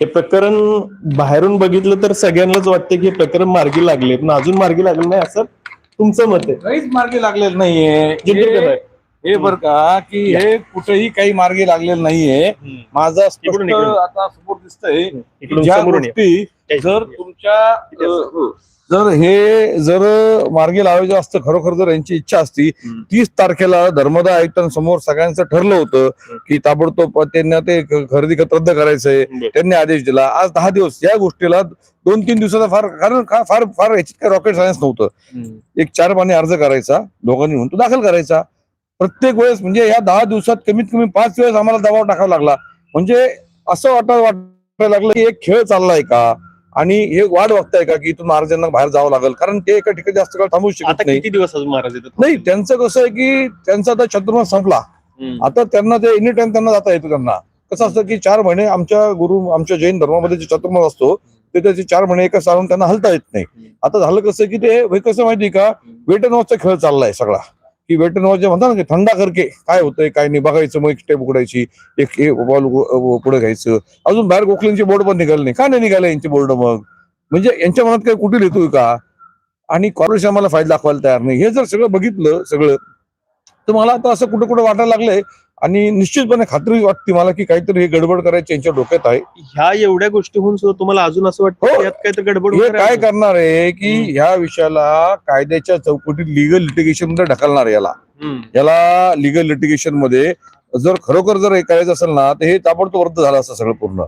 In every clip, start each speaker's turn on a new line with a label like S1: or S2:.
S1: हे प्रकरण बाहेरून बघितलं तर सगळ्यांनाच वाटतं की हे प्रकरण मार्गी लागले पण अजून मार्गी लागलं नाही असं तुमचं मत आहे?
S2: काहीच मार्गी लागलेलं नाहीये. हे- बर का की हे कुठेही काही मार्गी लागलेलं नाहीये. माझा स्पष्ट. आता समोर दिसतंय जर तुमच्या जर हे जर मार्गी लावायचं असतं खरोखर जर यांची इच्छा असती. तीस तारखेला धर्मदा आयुक्तांसमोर सगळ्यांचं ठरलं होतं की ताबडतोब त्यांना ते खरेदी खत रद्द करायचंय. त्यांनी आदेश दिला. आज दहा दिवस या गोष्टीला दोन तीन दिवसाचा फार कारण का- फार फार याच्यात काय रॉकेट सायन्स नव्हतं. एक चार पाणी अर्ज करायचा दोघांनी म्हणून तो दाखल करायचा. प्रत्येक वेळेस म्हणजे या दहा दिवसात कमीत कमी पाच वेळेस आम्हाला दबाव टाकावा लागला. म्हणजे असं वाटा वाटायला लागलं की एक खेळ चाललाय का? आणि हे वाट बघताय का की इथून महाराजांना बाहेर जावं लागेल? कारण ते एका ठिकाणी जास्त काळ थांबू
S1: आता
S2: शकत नाही.
S1: किती दिवस अजून महाराज येतात
S2: नाही त्यांचं कसं आहे की त्यांचा आता चतुर्मास संपला.
S1: हम्म.
S2: आता त्यांना ते एनी टाइम त्यांना जाता येतो त्यांना. कसं असतं की चार महिने आमच्या गुरु आमच्या जैन धर्मामध्ये जे चतुर्मास असतो ते त्याचे चार महिने एका सारून त्यांना हलता येत नाही. आता झालं कसं की ते हे कसं माहिती का? वेट अँड वॉचचा खेळ चाललाय सगळा. की वेट वॉच म्हणतात ना की थंडा करके काय होतंय काय नाही बघायचं मग एक स्टेप उघडायची एक बॉल पुढे घ्यायचं. अजून बाहेर गोखलेंचे बोर्ड पण निघाले नाही. का नाही निघाले यांचे बोर्ड मग? म्हणजे यांच्या मनात काही कुठे येतोय का? आणि कॉर्पोरेशन आम्हाला फायदा दाखवायला तयार नाही. हे जर सगळं बघितलं सगळं तर मला आता असं कुठं कुठं वाटायला लागलंय आणि निश्चितपणे खात्री वाटते मला की काहीतरी हे गडबड करायची यांच्या डोक्यात आहे
S1: ह्या एवढ्या गोष्टी होऊन सुद्धा तुम्हाला अजून असं वाटतं
S2: हो.
S1: यात काहीतरी गडबड
S2: हे काय? करणार आहे की. ह्या विषयाला कायद्याच्या चौकटीत लिगल लिटिगेशनमध्ये ढकलणार याला. याला लिगल लिटिगेशनमध्ये जर खरोखर जर हे करायचं असेल ना तर हे ताबडतोब रद्द झालं असं सगळं पूर्ण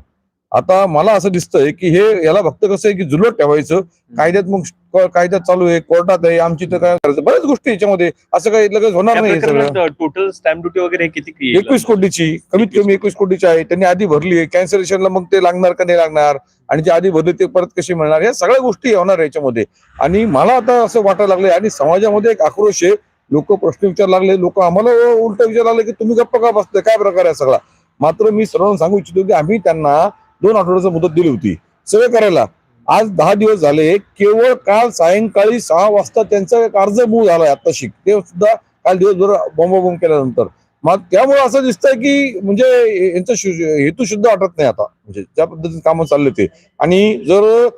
S2: आता मला असं दिसतंय की हे याला फक्त कसं आहे की जुलट ठेवायचं कायद्यात मग कायद्यात चालू आहे कोर्टात आहे आमची तर काय करायचं बऱ्याच गोष्टी याच्यामध्ये. असं काही लगेच होणार नाही सगळं.
S1: टोटल स्टॅम्प ड्युटी वगैरे किती?
S2: एकवीस कोटीची कमीत कमी एकवीस कोटीची आहे. त्यांनी आधी भरली आहे. कॅन्सलेशनला मग ते लागणार का नाही लागणार? आणि जे आधी भरले ते परत कशी मिळणार? या सगळ्या गोष्टी होणार आहे याच्यामध्ये. आणि मला आता असं वाटायला लागलंय आणि समाजामध्ये एक आक्रोश आहे. लोक प्रश्न विचार लागले. लोक आम्हाला उलट विचार लागले की तुम्ही गप्पा का बसताय? काय प्रकार आहे सगळा? मात्र मी सर्वांना सांगू इच्छितो की आम्ही त्यांना दोन आठवड्याची मुदत दिली होती. सगळं करायला. आज दहा दिवस झाले. केवळ काल सायंकाळी सहा वाजता त्यांचा एक अर्ज मूळ झालाय आत्ताशी. ते सुद्धा काल दिवसभर बॉम्ब केल्यानंतर. मग त्यामुळे असं दिसतंय की म्हणजे यांचा शु- हेतू शुद्ध वाटत नाही आता. म्हणजे ज्या पद्धतीने कामं चालले ते. आणि जर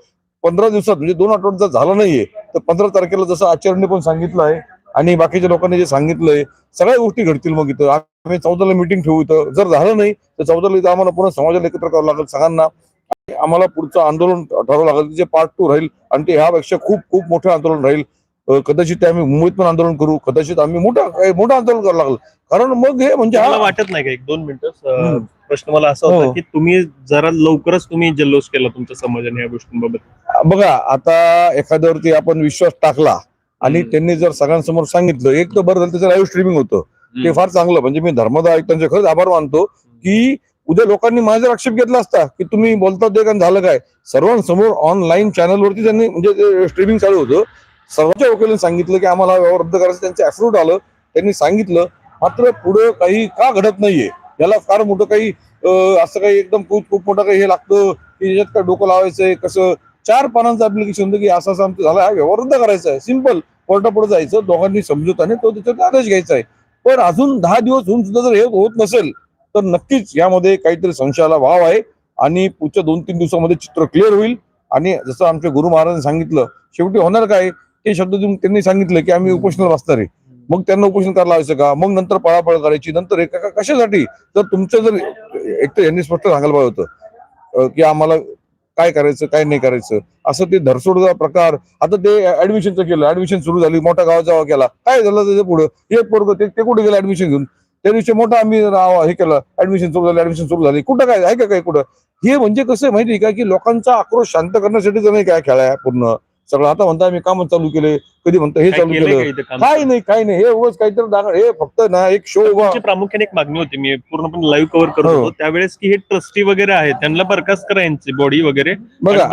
S2: पंधरा दिवसात म्हणजे दोन आठवड्यात जर झालं नाहीये तर पंधरा तारखेला जसं आचार्यने पण सांगितलं आहे आणि बाकीच्या लोकांनी जे सांगितलंय सगळ्या गोष्टी घडतील मग इथं. आम्ही चौदाला मिटिंग ठेवू इथं. जर झालं नाही तर चौदाला इथं आम्हाला पुन्हा समाजाला एकत्र करावं लागेल सगळ्यांना. आणि आम्हाला पुढचं आंदोलन ठरवावं लागेल. जे पार्ट टू राहील आणि ते ह्यापेक्षा खूप खूप मोठं आंदोलन राहील. कदाचित ते आम्ही मुंबईत पण आंदोलन करू. कदाचित आम्ही मोठा मोठं आंदोलन करावं लागेल. कारण मग हे म्हणजे
S1: मला वाटत नाही का? एक दोन मिनिटं. प्रश्न मला असा होता
S2: हो.
S1: की तुम्ही जरा लवकरच तुम्ही जल्लोष केला तुमच्या समाजाने या गोष्टींबाबत.
S2: बघा आता एखाद्यावरती आपण विश्वास टाकला आणि. त्यांनी जर सगळ्यांसमोर सांगितलं एक तर बरं झालं त्याचं लाईव्ह स्ट्रीमिंग होतं. ते फार चांगलं म्हणजे मी धर्मदा आयुक्तांचे खरंच आभार मानतो की उद्या लोकांनी माझ्यावर आक्षेप घेतला असता की तुम्ही बोलता ते का झालं काय. सर्वांसमोर ऑनलाईन चॅनलवरती त्यांनी म्हणजे स्ट्रीमिंग चालू होतं. सर्वांच्या वकिलांनी सांगितलं की आम्हाला व्यवहार रद्द करायचं त्यांचं अफ्रूट आलं. त्यांनी सांगितलं मात्र पुढे काही का घडत नाहीये? याला फार मोठं काही असं काही एकदम खूप खूप मोठं काही हे लागतं की याच्यात काय डोकं लावायचंय कसं चार पानांचं ऍप्लिकेशन होतं की असं असं आमचं झालं हा व्यवहार रद्द करायचा आहे. सिंपल कोर्टापुढे जायचं दोघांनी समजूताने तो त्याच्यात आदेश घ्यायचा आहे. पण अजून दहा दिवस होऊन सुद्धा जर हे होत नसेल तर नक्कीच यामध्ये काहीतरी संशयाला वाव आहे आणि पुढच्या दोन तीन दिवसामध्ये चित्र क्लिअर होईल. आणि जसं आमच्या गुरु महाराजांनी सांगितलं शेवटी होणार काय? ते शब्द देऊन त्यांनी सांगितलं की आम्ही उपोषणाला बसणार आहे. मग त्यांना उपोषण करायला लावायचं का? मग नंतर पळापळ करायची नंतर एका कशासाठी? तर तुमचं जर एक तर यांनी स्पष्ट सांगायला पाहिजे होतं की आम्हाला काय करायचं काय नाही करायचं? असं ते धरसोडचा प्रकार. आता ते ऍडमिशनचं केलं ऍडमिशन सुरू झाली मोठ्या गावाचा केला. काय झालं त्याच्या पुढं? हे पोरग ते कुठे गेलं ऍडमिशन घेऊन? त्या दिवशी मोठा आम्ही हे केलं ऍडमिशन सुरू झालं ऍडमिशन सुरू झाली. कुठं काय आहे का काय कुठं? हे म्हणजे कसं आहे माहिती आहे का? की लोकांचा आक्रोश शांत करण्यासाठी नाही काय खेळ आहे पूर्ण? सगळं आता म्हणता आम्ही कामच चालू केले. कधी म्हणता हे चालू केलं.
S1: का इथं काम?
S2: काय नाही काय नाही. हे उगाच काहीतरी दाखव. हे फक्त ना एक शो उभा
S1: प्रामुख्याने एक मागणी होती. मी पूर्णपणे लाईव्ह कव्हर करत
S2: हो.
S1: होतो. त्यावेळेस की हे ट्रस्टी वगैरे आहेत त्यांना बरखास्त करा यांची बॉडी वगैरे.
S2: बघा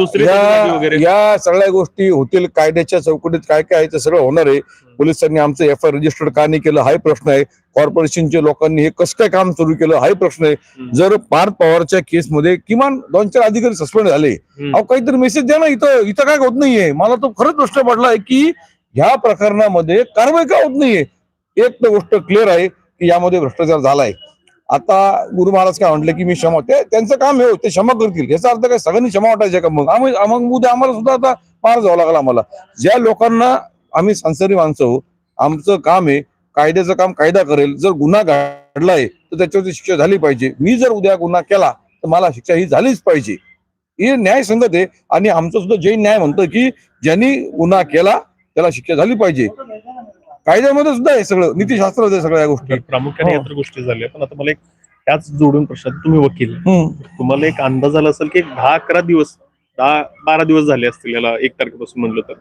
S1: वगैरे.
S2: या सगळ्या गोष्टी होतील. कायद्याच्या चौकटीत काय काय आहे ते सगळं होणार आहे. पोलिसांनी आमचं एफ आय रजिस्टर्ड का नाही केलं हाही प्रश्न आहे. कॉर्पोरेशनच्या लोकांनी हे कसं काय काम सुरू केलं हाही प्रश्न आहे. जर पार्थ पवारच्या केसमध्ये किमान दोन चार अधिकारी सस्पेंड झाले. अहो काहीतरी मेसेज द्या ना इथं. इथं काय होत नाहीये. मला तो खरंच प्रश्न पडलाय की ह्या प्रकरणामध्ये कारवाई का होत नाहीये? एक तर गोष्ट क्लिअर आहे की यामध्ये भ्रष्टाचार झालाय. आता गुरु महाराज काय म्हटले की मी क्षमा ते त्यांचं काम हे ते क्षमा करतील. याचा अर्थ काय? सगळ्यांनी क्षमा वाटायचे का मग? आम्ही मग उद्या आम्हाला सुद्धा आता पार जावं लागला आम्हाला. ज्या लोकांना आम्ही संसारी माणसं हो आमचं काम आहे कायद्याचं काम कायदा करेल. जर गुन्हा घडलाय तर त्याच्यावरती शिक्षा झाली पाहिजे. मी जर उद्या गुन्हा केला तर मला शिक्षा ही झालीच पाहिजे. हे न्याय संगत आहे. आणि आमचं सुद्धा जैन न्याय म्हणतं की ज्यांनी गुन्हा केला त्याला शिक्षा झाली पाहिजे. कायद्यामध्ये सुद्धा आहे सगळं नीतीशास्त्र सगळ्या गोष्टी
S1: प्रामुख्याने
S2: हो.
S1: या तर गोष्टी झाल्या पण आता मला एक त्याच जोडून प्रश्न तुम्ही वकील. तुम्हाला एक अंदाज आला असेल की दहा अकरा दिवस दहा बारा दिवस झाले असतील याला एक तारखेपासून म्हणलं तर.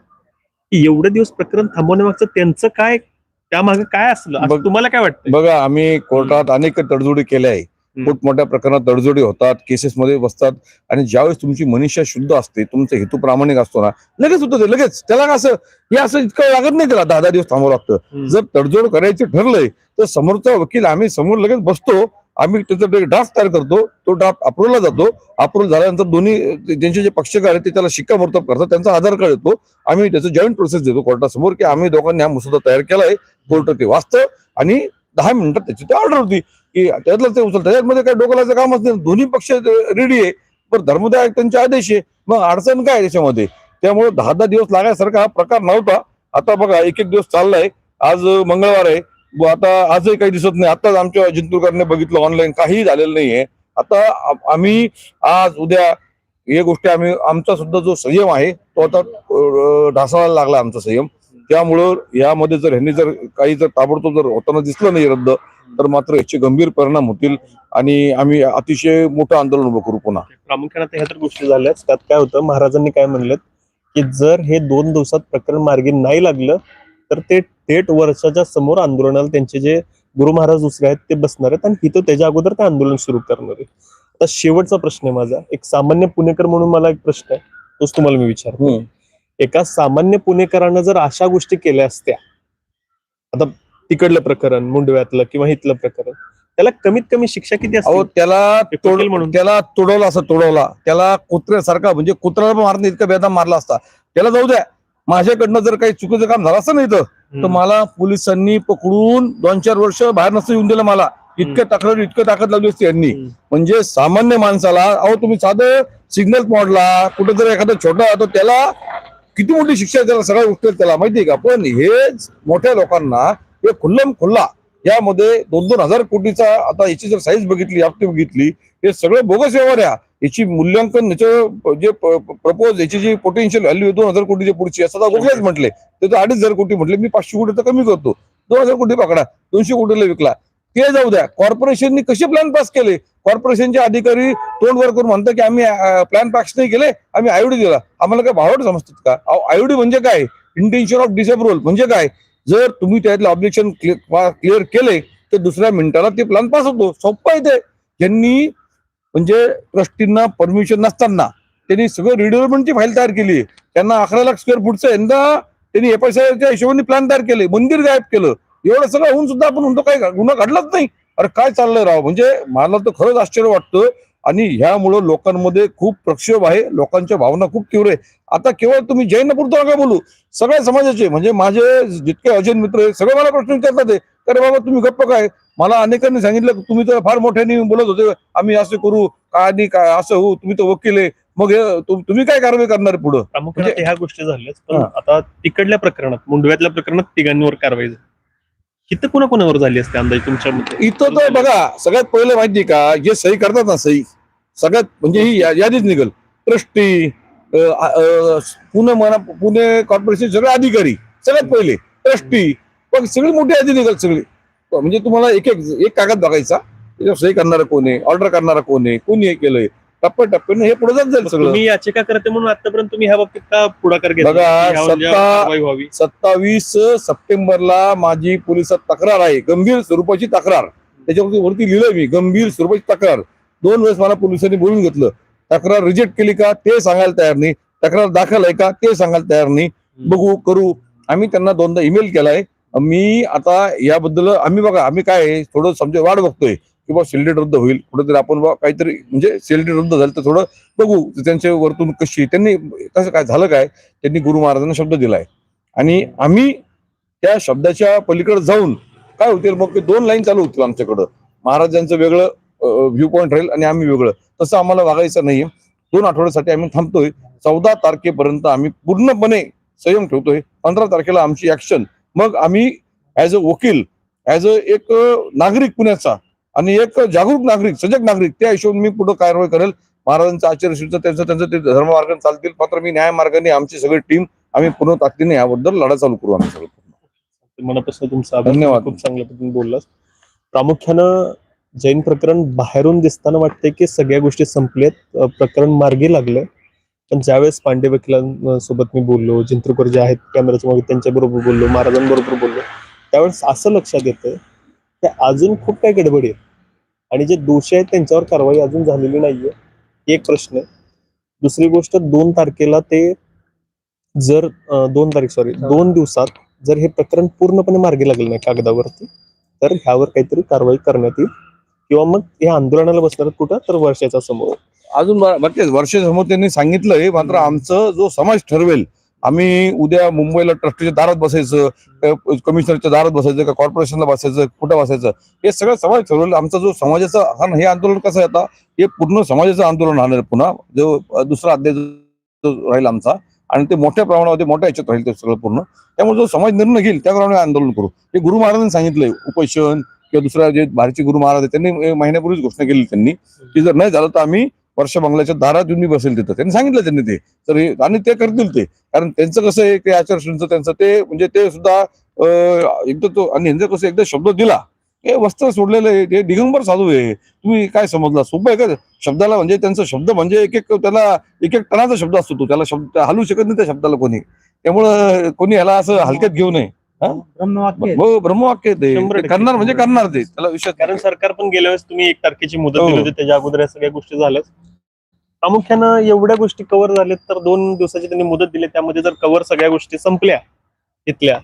S1: एवढे दिवस प्रकरण थांबवण्यामागचं त्यांचं काय त्यामागे काय असलं? तुम्हाला काय वाटतं
S2: बघा आम्ही कोर्टात अनेक तडजोडी केल्या आहे मोठमोठ्या प्रकरणात तडजोडी होतात केसेस मध्ये बसतात आणि ज्यावेळेस तुमची मनुष्य शुद्ध असते तुमचा हेतू प्रामाणिक असतो ना लगेच होतं ते लगेच. त्याला असं हे असं इतकं लागत नाही त्याला दहा दहा दिवस थांबावं लागतं. जर तडजोड करायची ठरलंय तर समोरचा वकील आम्ही समोर लगेच बसतो आम्ही त्याचा ड्राफ्ट तयार करतो तो ड्राफ्ट अप्रुव्हला जातो. अप्रुव्हल झाल्यानंतर दोन्ही ज्यांचे जे पक्षकार आहेत ते त्याला शिक्कामोर्तब करतात त्यांचा आधार कार्ड येतो. आम्ही त्याचं जॉईंट प्रोसेस देतो कोर्टासमोर की आम्ही दोघांनी हा मसुदा तयार केलाय कोर्ट ते वाचतं आणि दहा मिनिटात त्याची ती ऑर्डर होती. की त्यातलं ते उचल त्याच्यामध्ये काय डोकलाचं कामच नाही. दोन्ही पक्ष रेडी आहे. पण धर्मदाय आयुक्तांचे आदेश आहे. मग अडचण काय त्याच्यामध्ये? त्यामुळे दहा दहा दिवस लागायसारखा हा प्रकार नव्हता. आता बघा एक एक दिवस चाललाय. आज मंगळवार आहे. व आता आजही काही दिसत नाही. आताच आमच्या जिंतूरकरने बघितलं ऑनलाईन काहीही झालेलं नाहीये. आता आम्ही आज उद्या हे गोष्टी आम्ही आमचा सुद्धा जो संयम आहे तो आता ढासाळायला लागला आमचा संयम. त्यामुळं यामध्ये जर ह्यांनी जर काही जर ताबडतोब जर होताना दिसलं नाही रद्द तर मात्र याचे गंभीर परिणाम होतील आणि आम्ही अतिशय मोठं आंदोलन उभं करू पुन्हा.
S1: प्रामुख्याने ह्या तर गोष्टी झाल्याच त्यात काय होतं महाराजांनी काय म्हणलं की जर हे दोन दिवसात प्रकरण मार्गी नाही लागलं तर ते थेट वर्षाच्या समोर आंदोलनाला त्यांचे जे गुरु महाराज दुसरे आहेत ते बसणार आहेत आणि तिथं त्याच्या अगोदर ते आंदोलन सुरू करणार आहे आता शेवटचा प्रश्न आहे माझा. एक सामान्य पुणेकर म्हणून मला एक प्रश्न आहे तोच तुम्हाला मी विचारतो. एका सामान्य पुणेकरानं जर अशा गोष्टी केल्या असत्या आता तिकडलं प्रकरण मुंडव्यातलं किंवा इथलं प्रकरण त्याला कमीत कमी शिक्षा किती
S2: अहो
S1: असते
S2: त्याला
S1: एक
S2: तोड
S1: वकील म्हणून.
S2: त्याला तोडवला असं तोडवला. त्याला कुत्र्यासारखा म्हणजे कुत्र्याला पण मारणे इतका बेदाम मारला असता. त्याला जाऊ द्या. माझ्याकडनं जर काही चुकीचं काम झालं असतं ना इथं तर मला पोलिसांनी पकडून दोन चार वर्ष बाहेर नसतं येऊन दिलं मला. इतकं तक्रार इतकं ताकद लावली असती यांनी.
S1: हम्म.
S2: म्हणजे सामान्य माणसाला अहो तुम्ही साधं सिग्नल मोडला कुठं जर एखादा छोटा तर त्याला किती मोठी शिक्षा त्याला गोष्टी आहेत त्याला माहितीये का? पण हेच मोठ्या लोकांना हे खुल्लम खुल्ला यामध्ये दोन दोन हजार कोटीचा आता याची जर साईज बघितली आपली बघितली हे सगळं बोगस व्यवहार आहे. याची मूल्यांकन याचं जे प्रपोज याची जी पोटेन्शियल व्हॅल्यू दोन हजार कोटीच्या पुढची असं आता गोगलेच म्हटले. ते तर अडीच हजार कोटी म्हटले मी पाचशे कोटी तर कमी करतो. दोन हजार कोटी पकडा दोनशे कोटीला विकला. ते जाऊ द्या. कॉर्पोरेशननी कसे प्लॅन पास केले? कॉर्पोरेशनचे अधिकारी तोंड वर करून म्हणतात की आम्ही प्लॅन पास नाही केले आम्ही आयडी दिला. आम्हाला काय भावड समजतात का? आयडी म्हणजे काय? इंटेन्शन ऑफ डिसेब्रोल म्हणजे काय? जर तुम्ही त्यातलं ऑब्जेक्शन क्लिअर केले तर दुसऱ्या मिनिटाला ते प्लॅन पास होतो. सोपं आहे ते. ज्यांनी म्हणजे ट्रस्टींना परमिशन नसताना त्यांनी सगळं रिडेव्हलपमेंटची फाईल तयार केली. त्यांना अकरा लाख स्क्वेअर फूटचं यंदा त्यांनी एफआयसीच्या हिशोबाने प्लॅन तयार केले. मंदिर गायब केलं. एवढं सगळं होऊन सुद्धा आपण म्हणतो काय गुन्हा घडलाच नाही. अरे काय चाललंय राव? म्हणजे मला तर खरंच आश्चर्य वाटतं. आणि ह्यामुळं लोकांमध्ये खूप प्रक्षोभ आहे लोकांच्या भावना खूप तीव्र आहे. आता केवळ तुम्ही जैन पुरतो नका बोलू. सगळ्या समाजाचे म्हणजे माझे जितके अजैन मित्र आहेत सगळे मला प्रश्न विचारतात आहे, अरे बाबा तुम्ही गप्प काय? मला अनेकांनी सांगितलं की तुम्ही तर फार मोठ्याने बोलत होते. आम्ही असं करू काय आणि काय असं होऊ तुम्ही तर वकील आहे. मग तुम- तुम्ही काय कारवाई करणार आहे पुढं?
S1: प्रामुख्याने
S2: म्हणजे-
S1: ह्या गोष्टी झाल्याच पण. आता तिकडल्या प्रकरणात मुंडव्यातल्या प्रकरणात तिघांवर कारवाई झाली. इथं कोणा कोणावर झाली असते अंदाजे तुमच्या मते?
S2: इथं तर बघा सगळ्यात पहिलं माहिती का जे सही करतात ना सही सगळ्यात म्हणजे ही यादीच निघल. ट्रस्टी पुणे मना पुणे कॉर्पोरेशन सगळे अधिकारी सगळ्यात पहिले ट्रस्टी पण सगळी मोठी यादी निघल सगळी. म्हणजे तुम्हाला एक एक एक कागद बघायचा त्याच्यावर सही करणारा कोण आहे ऑर्डर करणारा कोण आहे कोणी हे केलंय टप्प्याटप्प्याने हे पुढे जात जाईल सगळं.
S1: तुम्ही याचिका करते म्हणून आतापर्यंत तुम्ही ह्या बाबतीत का पुढाकार घेतला?
S2: सत्तावीस सप्टेंबरला माझी पोलिसात तक्रार आहे गंभीर स्वरूपाची तक्रार. त्याच्यावरती वरती लिहिलंय मी गंभीर स्वरूपाची तक्रार. दोन वेळेस मला पोलिसांनी बोलून घेतलं. तक्रार रिजेक्ट केली का ते सांगायला तयार नाही. तक्रार दाखल आहे का ते सांगायला तयार नाही. बघू करू. आम्ही त्यांना दोनदा ईमेल केलाय. मी आता याबद्दल आम्ही बघा आम्ही काय आहे, थोडं समजा वाट बघतोय की बा सेलिडेट रद्द होईल. कुठेतरी आपण बा काहीतरी म्हणजे सेलिडेट रद्द झालं तर थोडं बघू त्यांच्या वरतून कशी त्यांनी कसं काय झालं काय? त्यांनी गुरु महाराजांना शब्द दिलाय. आणि आम्ही त्या शब्दाच्या पलीकडे जाऊन काय होतील? मग दोन लाईन चालू होतील आमच्याकडं. महाराजांचं वेगळं व्ह्यू पॉईंट राहील आणि आम्ही वेगळं. तसं आम्हाला वागायचं नाहीये. दोन आठवड्यासाठी आम्ही थांबतोय. चौदा तारखेपर्यंत आम्ही पूर्णपणे संयम ठेवतोय. पंधरा तारखेला आमची ऍक्शन मग आम्ही ऍज अ वकील ऍज अ एक नागरिक पुण्याचा आणि एक जागरूक नागरिक सजग नागरिक त्या हिशोबाने मी पुढे कारवाई करेल. महाराजांचं आचार्यशीलचं त्यांचं त्यांचं ते धर्ममार्गाने चालतील. मात्र मी न्याय मार्गाने आमची सगळी टीम आम्ही पूर्ण ताकदीने याबद्दल लढा चालू करू आम्ही सगळं.
S1: मनापासून तुमचा.
S2: धन्यवाद.
S1: खूप चांगल्या पद्धतीने बोललास प्रामुख्यानं जैन प्रकरण बाहेरून दिसताना वाटतंय की सगळ्या गोष्टी संपल्यात प्रकरण मार्गी लागलंय. पण ज्यावेळेस पांडे वकिलांसोबत मी बोललो जिंत्रकर जे आहेत कॅमेऱ्याच्या मागे त्यांच्या बरोबर बोललो महाराजांबरोबर बोललो त्यावेळेस असं लक्षात येतं की अजून खूप काही गडबडी आहेत आणि जे दोषी आहेत त्यांच्यावर कारवाई अजून झालेली नाहीये. एक प्रश्न आहे. दुसरी गोष्ट दोन तारखेला ते जर दोन तारीख सॉरी दोन दिवसात जर हे प्रकरण पूर्णपणे मार्गी लागलं नाही कागदावरती तर ह्यावर काहीतरी कारवाई करण्यात येईल. किंवा मग हे आंदोलनाला बसणार कुठं? तर वर्षाच्या समोर.
S2: अजून बघते वर्षासमोर त्यांनी सांगितलंय मात्र आमचं जो समाज ठरवेल आम्ही उद्या मुंबईला ट्रस्टीच्या दारात बसायचं कमिशनरच्या दारात बसायचं का कॉर्पोरेशनला बसायचं कुठं बसायचं हे सगळं समाज ठरवेल. आमचा जो समाजाचा हा हे आंदोलन कसं आहे आता? हे पूर्ण समाजाचं आंदोलन राहणार पुन्हा. जो दुसरा अध्याय जो राहील आमचा आणि ते मोठ्या प्रमाणामध्ये मोठ्या याच्यात राहील ते सगळं पूर्ण. त्यामुळे जो समाज निर्णय घेईल त्याप्रमाणे आंदोलन करू. हे गुरु महाराजांनी सांगितलंय उपोषण किंवा दुसऱ्या जे भारतीय गुरु महाराज आहेत त्यांनी अ, महिन्यापूर्वीच घोषणा केली त्यांनी की जर नाही झालं तर आम्ही वर्ष बंगल्याच्या दारात येऊन मी बसेल तिथं. त्यांनी सांगितलं त्यांनी ते. तर आणि ते करतील ते. कारण त्यांचं कसं आहे ते आचारसंहितेचं त्यांचं ते म्हणजे ते सुद्धा एकदा तो आणि यांचं कसं एकदा शब्द दिला हे वस्त्र सोडलेलं आहे ते दिगंबर साधू आहे. तुम्ही काय समजला? सोपं आहे का? शब्दाला म्हणजे त्यांचा शब्द म्हणजे एक एक त्याला एक एक टनाचा शब्द असतो तो. त्याला शब्द हलू शकत नाही त्या शब्दाला कोणी. त्यामुळं कोणी ह्याला असं हलक्यात घेऊ नये.
S3: ब्रह्मवाक्य
S2: हो ब्रह्मवाक्य आहे ते. करणार म्हणजे करणार ते. त्याला विषय
S1: कारण सरकार पण गेल्या वेळेस तुम्ही एक तारखेची मुदत
S2: हो.
S1: दिली होती त्याच्या अगोदर या सगळ्या गोष्टी झाल्याच. प्रामुख्यानं एवढ्या गोष्टी कव्हर झाल्यात तर दोन दिवसाची त्यांनी मुदत दिली त्यामध्ये जर कव्हर सगळ्या गोष्टी संपल्या इथल्या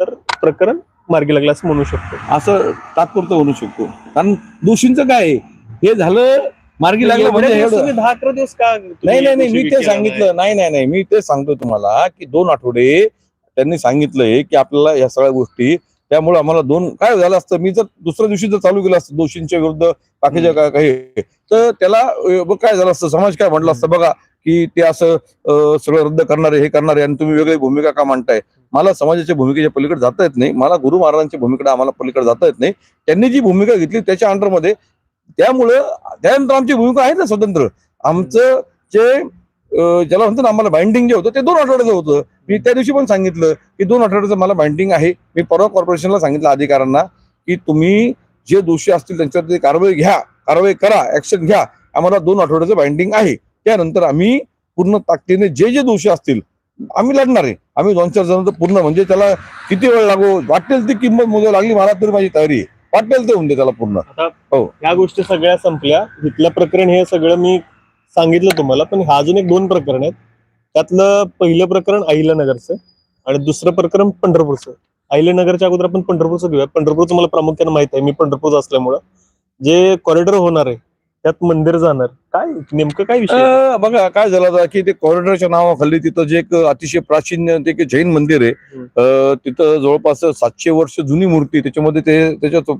S1: तर प्रकरण मार्गी लागलं असं म्हणू शकतो.
S2: असं तात्पुरतं म्हणू शकतो. कारण दोषींचं काय आहे? हे झालं मार्गी लागलं
S1: एवढ्या
S2: म्हणजे
S1: दिवस
S2: एवढं-
S1: तुम्ही दहा अकरा दिवस का तुम्ही
S2: नाही नाही नाही मी ते सांगितलं. नाही नाही नाही मी ते सांगतो तुम्हाला की दोन आठवडे त्यांनी सांगितलंय की आपल्याला या सगळ्या गोष्टी त्यामुळे आम्हाला दोन काय झालं असतं मी जर दुसऱ्या दिवशी जर चालू केलं असतं दोषींच्या विरुद्ध बाकीच्या काय काही तर त्याला काय झालं असतं समाज काय म्हटलं असतं बघा की ते असं सगळं रद्द करणारे हे करणारे आणि तुम्ही वेगळी भूमिका का मांडताय? मला समाजाच्या भूमिकेच्या पलीकडे जाता येत नाही मला गुरु महाराजांच्या भूमिकेकडे आम्हाला पलीकडे जाता येत नाही. त्यांनी जी भूमिका घेतली त्याच्या अंडरमध्ये त्यामुळं त्यानंतर आमची भूमिका आहे ना स्वतंत्र. आमचं जे ज्याला म्हणतो ना आम्हाला बाइंडिंग जे होतं ते दोन आठवड्याचं होतं. मी त्या दिवशी पण सांगितलं की दोन आठवड्याचं मला बाइंडिंग आहे. मी परवा कॉर्पोरेशनला सांगितलं अधिकाऱ्यांना की तुम्ही जे दोषी असतील त्यांच्यावरती कारवाई घ्या कारवाई करा ऍक्शन घ्या. आम्हाला दोन आठवड्याचं बाइंडिंग आहे. त्यानंतर आम्ही पूर्ण ताकदीने जे जे दोषी असतील आम्ही लढणार आहे. आम्ही दोन चार जण पूर्ण म्हणजे त्याला किती वेळ लागो वाटेल ती किंमत मोजायला लागली मला तरी माझी तयारी आहे. वाटेल ते होऊन दे त्याला पूर्ण. हो.
S1: ह्या गोष्टी सगळ्या संपल्या. इथलं प्रकरण हे सगळं मी सांगितलं तुम्हाला पण अजून एक दोन प्रकरण आहेत. त्यातलं पहिलं प्रकरण अहिल्यानगरचं आणि दुसरं प्रकरण पंढरपूरचं. अहिल्यानगरच्या अगोदर आपण पंढरपूरचं घेऊया. पंढरपूरचं मला प्रामुख्याने माहीत आहे मी पंढरपूरचं असल्यामुळं. जे कॉरिडॉर होणार आहे त्यात मंदिर जाणार. काय नेमकं काय विषय
S2: बघा काय झालं की ते कॉरिडॉरच्या नावाखाली तिथं जे एक अतिशय प्राचीन ते जैन मंदिर आहे. तिथं जवळपास सातशे वर्ष जुनी मूर्ती त्याच्यामध्ये ते त्याच्यात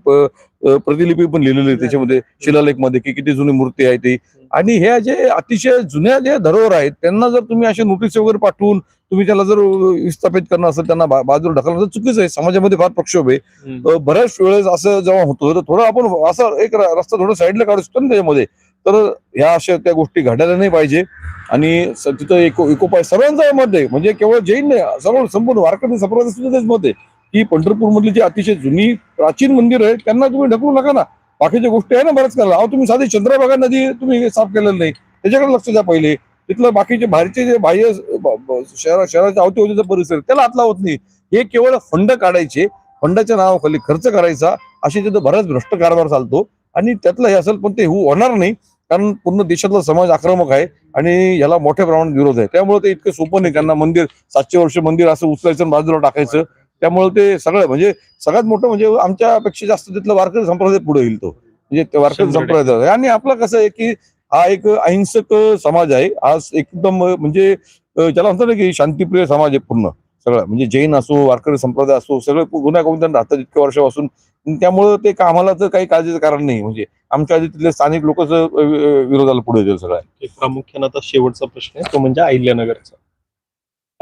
S2: प्रतिलिपी पण लिहिलेली आहे. त्याच्यामध्ये शिलालेखमध्ये की किती जुनी मूर्ती आहे ती. आणि ह्या जे अतिशय जुन्या जे धरोहर आहेत त्यांना जर तुम्ही असे नोटीस वगैरे पाठवून तुम्ही त्याला जर विस्थापित करणं असेल त्यांना बाजूला ढकलणं तर चुकीचं आहे. समाजामध्ये फार प्रक्षोभ आहे. बऱ्याच वेळेस असं जेव्हा होतं तर थोडं आपण असं एक रस्ता थोडं साईडला काढू शकतो ना त्याच्यामध्ये. तर ह्या अशा त्या गोष्टी घडायला नाही पाहिजे. आणि तिथं इको इकोपाय सर्वांचं मत आहे. म्हणजे केवळ जैन नाही सर्व संपूर्ण वारकरी संप्रदाय सुद्धा तेच मत आहे. की पंढरपूरमधली जी अतिशय जुनी प्राचीन मंदिर आहे त्यांना तुम्ही ढकलू नका ना. बाकीच्या गोष्टी आहे ना बऱ्याच करायला अहो तुम्ही साधी चंद्रभागा नदी तुम्ही साफ केलेलं नाही. त्याच्याकडे लक्ष द्या पहिले. तिथलं बाकीचे बाहेरचे जे बाह्य शहरा शहराच्या अवतीभोवतीचा परिसर त्याला हात लावत नाही. हे केवळ फंड काढायचे. फंडाच्या नावाखाली खर्च करायचा. असे तिथं बराच भ्रष्ट कारभार चालतो. आणि त्यातलं हे असेल पण ते होऊ होणार नाही. कारण पूर्ण देशातला समाज आक्रमक आहे आणि याला मोठ्या प्रमाणात विरोध आहे. त्यामुळे ते इतकं सोपं नाही त्यांना मंदिर सातशे वर्ष मंदिर असं उचलायचं बाजूला टाकायचं. त्यामुळे ते सगळं म्हणजे सगळ्यात मोठं म्हणजे आमच्यापेक्षा जास्त तिथलं वारकरी संप्रदाय पुढे येईल तो. म्हणजे ते वारकरी. संप्रदाय. आणि आपलं कसं आहे की हा एक अहिंसक समाज आहे. आज एकदम म्हणजे ज्याला म्हणतात ना की शांतिप्रिय समाज आहे पूर्ण. सगळं म्हणजे जैन असो वारकरी संप्रदाय असो सगळे गुन्हा गोविंदान राहतात इतक्या वर्षापासून. त्यामुळं ते कामाला तर काही काळजीचं कारण नाही. म्हणजे आमच्या आधी तिथले स्थानिक लोकच विरोधाला पुढे येतील सगळ्या.
S1: प्रामुख्यानं आता शेवटचा प्रश्न आहे तो म्हणजे अहिल्यानगरचा.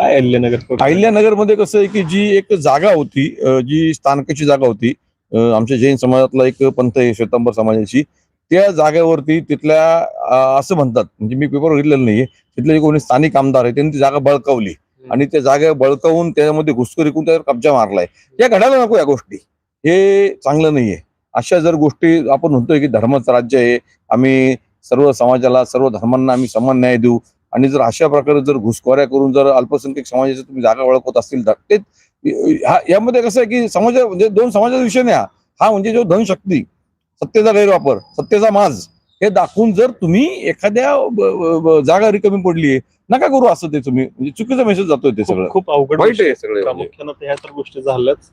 S1: काय अहिल्यानगर
S2: अहिल्यानगरमध्ये कसं आहे की जी एक जागा होती जी स्थानकाची जागा होती आमच्या जैन समाजातला एक पंथ आहे श्वेतांबर समाजाची त्या जागेवरती तिथल्या असं म्हणतात म्हणजे मी पेपर घेतलेलं नाहीये तिथले जे कोणी स्थानिक आमदार आहे त्यांनी ती जागा बळकावली. आणि त्या जागा बळकावून त्यामध्ये घुसखोरी करून त्यावर कब्जा मारलाय. या घडायला नको या गोष्टी. हे चांगलं नाहीये. अशा जर गोष्टी आपण म्हणतोय की धर्माचं राज्य आहे आम्ही सर्व समाजाला सर्व धर्मांना आम्ही समान न्याय देऊ आणि जर अशा प्रकारे जर घुसखोऱ्या करून जर अल्पसंख्याक समाजाच्या तुम्ही जागा ओळखत असतील तर ते हा- यामध्ये कसं आहे की समाज म्हणजे दोन समाजाचा विषय नाही हा. म्हणजे जो धनशक्ती सत्तेचा गैरवापर सत्तेचा माज हे दाखवून जर तुम्ही एखाद्या जागा रिकमी पडली नका करू असं ते तुम्ही. म्हणजे चुकीचा मेसेज जातोय ते सगळं.
S1: खूप अवघड ह्या तर गोष्टी झाल्याच.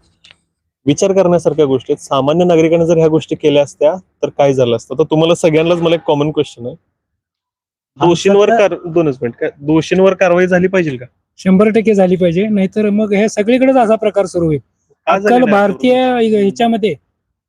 S1: विचार करण्यासारख्या गोष्टी आहेत. सामान्य नागरिकांनी जर ह्या गोष्टी केल्या असत्या तर काय झालं असतं? तर तुम्हाला सगळ्यांनाच मला एक कॉमन क्वेश्चन आहे. दोषींवर कार दोनच मिनिट. काय दोषींवर कारवाई झाली पाहिजे का?
S3: शंभर टक्के झाली पाहिजे. नाहीतर मग हे सगळीकडेच असा प्रकार सुरू होईल.
S1: का झाली
S3: आजकाल
S1: नाही?
S3: भारतीय ह्याच्यामध्ये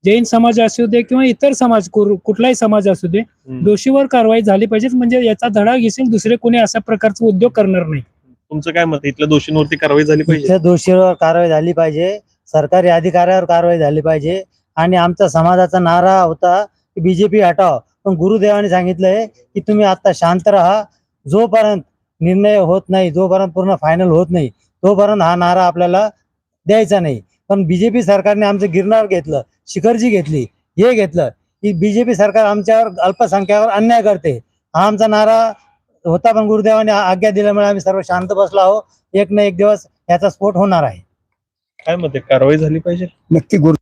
S3: जैन समाज असू दे किंवा इतर समाज कुर- कुठलाही समाज असू दे
S1: हम्म.
S3: दोषीवर कारवाई झाली पाहिजे. म्हणजे याचा धडा घेशील दुसरे कोणी अशा प्रकारचा उद्योग करणार नाही.
S1: तुमचं काय मत आहे? इथल्या दोषींवरती कारवाई झाली पाहिजे?
S4: दोषीवर कारवाई झाली पाहिजे. सरकारी अधिकाऱ्यावर कारवाई झाली पाहिजे. आणि आमचा समाजाचा नारा होता की बीजेपी हटाव पण गुरुदेवाने सांगितलंय की तुम्ही आता शांत राहा. जोपर्यंत निर्णय होत नाही जोपर्यंत पूर्ण फायनल होत नाही तोपर्यंत हा नारा आपल्याला द्यायचा नाही. पण बीजेपी सरकारने आमचं गिरणार घेतलं शिखरजी घेतली हे घेतलं. की बीजेपी सरकार आमच्यावर अल्पसंख्यावर अन्याय करते. हा आमचा नारा होता पण गुरुदेवाने आज्ञा दिल्यामुळे आम्ही सर्व शांत बसलो आहोत. एक ना एक दिवस याचा स्फोट होणार आहे.
S1: काय मत? कारवाई झाली पाहिजे?
S5: नक्की गुरु